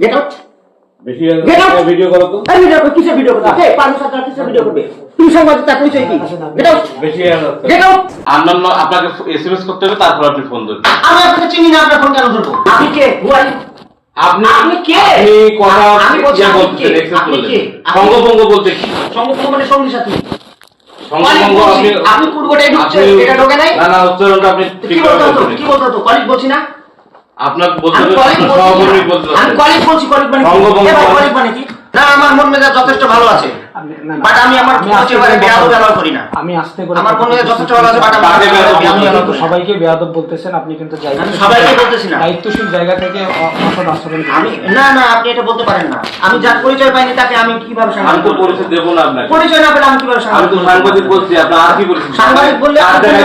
Gate out বেশি Get out! Video করো তো। এই ভিডিও করবে কিসের ভিডিও করবে? কে পারমিশন ছাড়া কিসের ভিডিও করবে? তুমি সাংবাদিক তার পরিচয় কি? গেট আউট বেশি গেট আউট আপনার ন- আপনাকে এসএমএস করতে হবে তারপর আপনি ফোন ধরবেন। আমি আপনাকে চিনি না আপনার ফোন কেন ধরবো? আপনি কে? হু আর ইউ আপনি আপনি কে? আপনি কথা আমি বলছি, আপনি কে? আপনি কে? সঙ্গভঙ্গ বলতে কি? সংগঠন মানে সঙ্গী সাথী। সঙ্গভঙ্গ বলছি, আপনি আপনি পূর্বটাই ঢুকছেন, এটা ঢোকে নাই? না না উচ্চারণটা আপনি কি ঠিকভাবে বলতে হতো বলছেন কি বলতে কলিগ বলছি না? আপনার বলতে আমি সহকর্মী বলতে বলছি মানে মানে কি না আমার মন মেজাজ যথেষ্ট ভালো আছে। বাট আমি আমার আমি কোচ আস্তে এবারে করে বেয়াদব ব্যবহার করি না। আমি আসতে করে আমার মন মেজাজ যথেষ্ট ভালো আছে বাট আমি বাজে ব্যবহার আমি করছি। ব্যবহার কিন্তু করি না। সবাইকে বেয়াদব বলতেছেন আপনি কিন্তু দায়িত্ব- সবাইকে বলতেছি না। দায়িত্বশীল জায়গা থেকে অসৎ আচরণ আমি না না আপনি এটা বলতে পারেন না। আমি যার পরিচয় পাইনি তাকে আমি কীভাবে আমি সাংবাদিক তো পরিচয় দেবো না আপনাকে। পরিচয় না পেলে আমি কীভাবে আমি সাংবাদিক তো সাংবাদিক বলছি আপনার আর কি বলছেন সাংবাদিক বললে আপনাকে?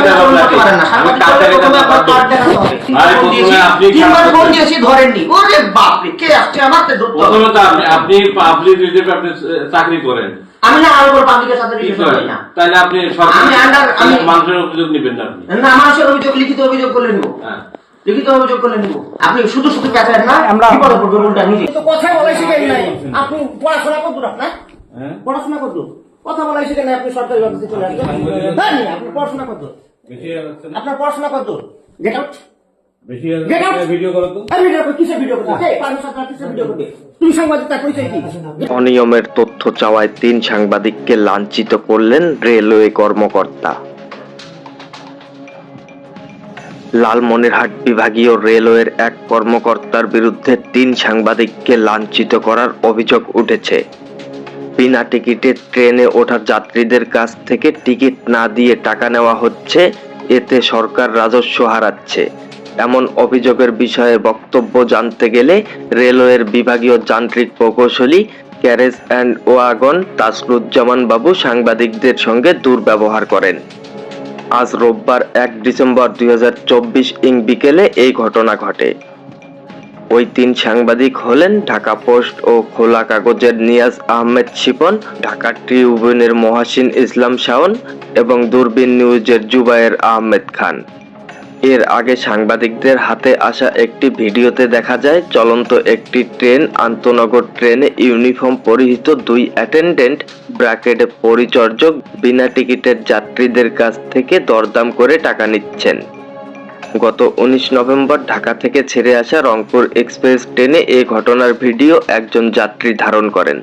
পারেন না। আমি সাংবাদিক কার বললে দেখাইতে প্রথমে আপনার কার্ড দেখাতে হবে। আরে ফোন প্রথমে দিয়েছি, আপনি তিনবার ফোন দিয়েছি ধরেননি ওরে বাপরে কে আসছে আমার ধরতে প্রথমে তো আপনি আপনি পাবলিক রিলেটিভ আপনি চাকরি করেন। আমি না আর পাবলিকের সাথে রিলেশন করি না। তাহলে আপনি আমি under- আমি- মানুষের অভিযোগ নেবেন না আপনি। না মানুষের অভিযোগ লিখিত অভিযোগ করলে নিব। হ্যাঁ। লিখিত অভিযোগ করলে নিব। আপনি শুধু শুধু পেঁচান না আমরা- বিপদে পড়বে উল্টা নিজে তো কথা বলাই শিখেন নাই। আপনি পড়াশোনা করতো না হ্যাঁ? পড়াশোনা করতো। কথা বলাই শিখেন নাই আপনি সরকারি অফিসে চলে আসবেন। হ্যাঁ আপনি পড়াশোনা করতো। আপনার পড়াশোনা করতো? গেট আউট কি? অনিয়মের তথ্য চাওয়ায় তিন সাংবাদিককে লাঞ্ছিত করলেন রেলওয়ে কর্মকর্তা। লালমনিরহাট বিভাগীয় রেলওয়ের এক কর্মকর্তার বিরুদ্ধে তিন সাংবাদিককে লাঞ্ছিত করার অভিযোগ উঠেছে। বিনা টিকিটে ট্রেনে ওঠা যাত্রীদের কাছ থেকে টিকিট না দিয়ে টাকা নেওয়া হচ্ছে, এতে সরকার রাজস্ব হারাচ্ছে। এমন অভিযোগের বিষয়ে বক্তব্য জানতে গেলে রেলওয়ের বিভাগীয় যান্ত্রিক প্রকৌশলী ক্যারেজ অ্যান্ড ওয়াগন তাসরুজ্জামান বাবু সাংবাদিকদের সঙ্গে দুর্ব্যবহার করেন। আজ রোববার এক ডিসেম্বর দুই হাজার চব্বিশ ইং বিকেলে এই ঘটনা ঘটে। ওই তিন সাংবাদিক হলেন ঢাকা পোস্ট ও খোলা কাগজের নিয়াজ আহমেদ শিপন, ঢাকা ট্রিবিউনের মহাসিন ইসলাম শাওন এবং দূরবীন নিউজের জুবায়ের আহমেদ খান। এর আগে সাংবাদিকদের হাতে আসা একটি ভিডিওতে দেখা যায়, চলন্ত একটি ট্রেন আন্তনগর ট্রেনে ইউনিফর্ম পরিহিত দুই অ্যাটেন্ডেন্ট, ব্র্যাকেটে পরিচর্যক, বিনা টিকিটের যাত্রীদের কাছ থেকে দরদাম করে টাকা নিচ্ছেন। গত উনিশ নভেম্বর ঢাকা থেকে ছেড়ে আসা রংপুর এক্সপ্রেস ট্রেনে এ ঘটনার ভিডিও একজন যাত্রী ধারণ করেন।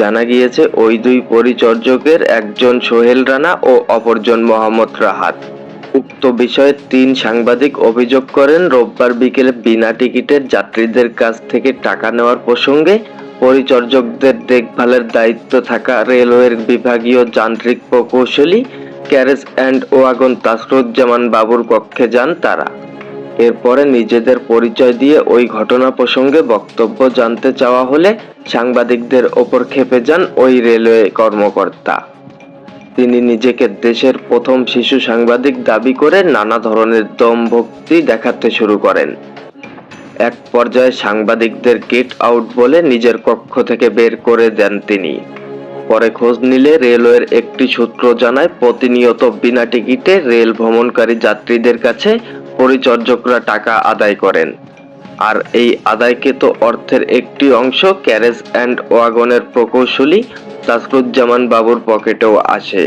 জানা গিয়েছে, ওই দুই পরিচর্যকের একজন সোহেল রানা ও অপরজন মোহাম্মদ রাহাত। উক্ত বিষয়ে তিন সাংবাদিক অভিযোগ করেন, রোববার বিকেলে বিনা টিকিটের যাত্রীদের কাছ থেকে টাকা নেওয়ার প্রসঙ্গে পরিচর্যকদের দেখভালের দায়িত্ব থাকা রেলওয়ের বিভাগীয় যান্ত্রিক প্রকৌশলী ক্যারেজ অ্যান্ড ওয়াগন তাসরুজ্জামান বাবুর কক্ষে যান তারা। এরপরে নিজেদের পরিচয় দিয়ে ওই ঘটনা প্রসঙ্গে বক্তব্য জানতে চাওয়া হলে সাংবাদিকদের ওপর খেপে যান ওই রেলওয়ে কর্মকর্তা। তিনি নিজেকে দেশের প্রথম শিশু সাংবাদিক দাবি করে নানা ধরনের দমভক্তি দেখাতে শুরু করেন। এক পর্যায়ে সাংবাদিকদের গেট আউট বলে নিজের কক্ষ থেকে বের করে দেন তিনি। পরে খোঁজ নিলে রেলওয়ের একটি সূত্র জানায়, প্রতিনিয়ত বিনা টিকিটে রেল ভ্রমণকারী যাত্রীদের কাছে পরিচর্যকরা টাকা আদায় করেন। আর এই আদায়কৃত অর্থের একটি অংশ ক্যারেজ অ্যান্ড ওয়াগনের প্রকৌশলী তাসরুজ্জামান বাবুর পকেটেও আসে।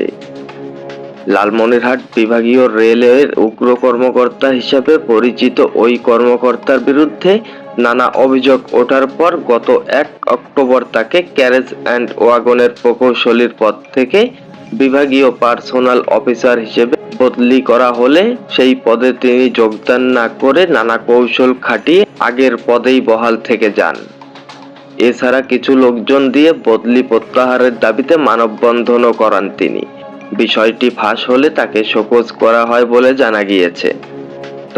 লালমনিরহাট বিভাগীয় রেলওয়ের উগ্র কর্মকর্তা হিসাবে পরিচিত ওই কর্মকর্তার বিরুদ্ধে নানা অভিযোগ ওঠার পর গত এক অক্টোবর তাকে ক্যারেজ অ্যান্ড ওয়াগনের প্রকৌশলীর পদ থেকে বিভাগীয় পার্সোনাল অফিসার হিসেবে বদলি করা হলে সেই পদে তিনি যোগদান না করে নানা কৌশল খাটিয়ে আগের পদেই বহাল থেকে যান। এছাড়া কিছু লোকজন দিয়ে বদলি প্রত্যাহারের দাবিতে মানববন্ধনও করান তিনি। বিষয়টি ফাঁস হলে তাকে শোকজ করা হয় বলে জানা গিয়েছে।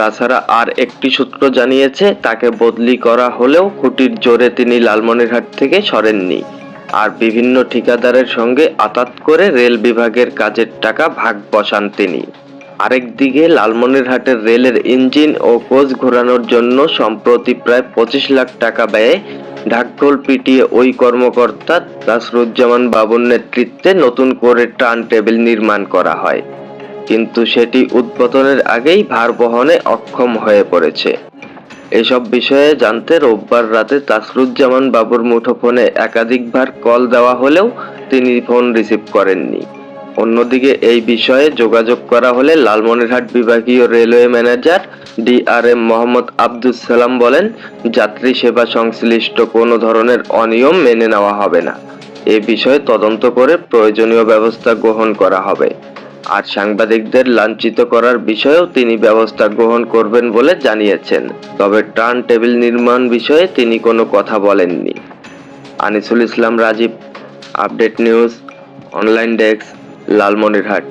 তাছাড়া আর একটি সূত্র জানিয়েছে, তাকে বদলি করা হলেও খুঁটির জোরে তিনি লালমনিরহাট থেকে সরেননি। আর বিভিন্ন ঠিকাদারের সঙ্গে আতাত করে রেল বিভাগের কাজের টাকা ভাগ বসান তিনি। আরেকদিকে লালমনিরহাটের রেলের ইঞ্জিন ও কোচ ঘোরানোর জন্য সম্প্রতি প্রায় পঁচিশ লাখ টাকা ব্যয়ে ঢাকঢোল পিটিয়ে ওই কর্মকর্তা নাসরুজ্জামান বাবুর নেতৃত্বে নতুন করে টার্ন টেবিল নির্মাণ করা হয়। কিন্তু সেটি উদ্বোধনের আগেই ভার বহনে অক্ষম হয়ে পড়েছে। এসব বিষয়ে জানতে রোববার রাতে তাসরুজ্জামান বাবুর মুঠোফোনে একাধিকবার কল দেওয়া হলেও তিনি ফোন রিসিভ করেননি। অন্যদিকে এই বিষয়ে যোগাযোগ করা হলে লালমনিরহাট বিভাগীয় railway manager DRM Mohammad Abdus Salam বলেন, যাত্রী সেবা সংশ্লিষ্ট কোনো ধরনের অনিয়ম মেনে নেওয়া হবে না। এ বিষয়ে তদন্ত করে প্রয়োজনীয় ব্যবস্থা গ্রহণ করা হবে। আর সাংবাদিকদের লাঞ্ছিত করার বিষয়েও তিনি ব্যবস্থা গ্রহণ করবেন বলে জানিয়েছেন। তবে টার্ন টেবিল নির্মাণ বিষয়ে তিনি কোনো কথা বলেননি। Anisul Islam Rajib, update news, online desk, Lalmonirhat.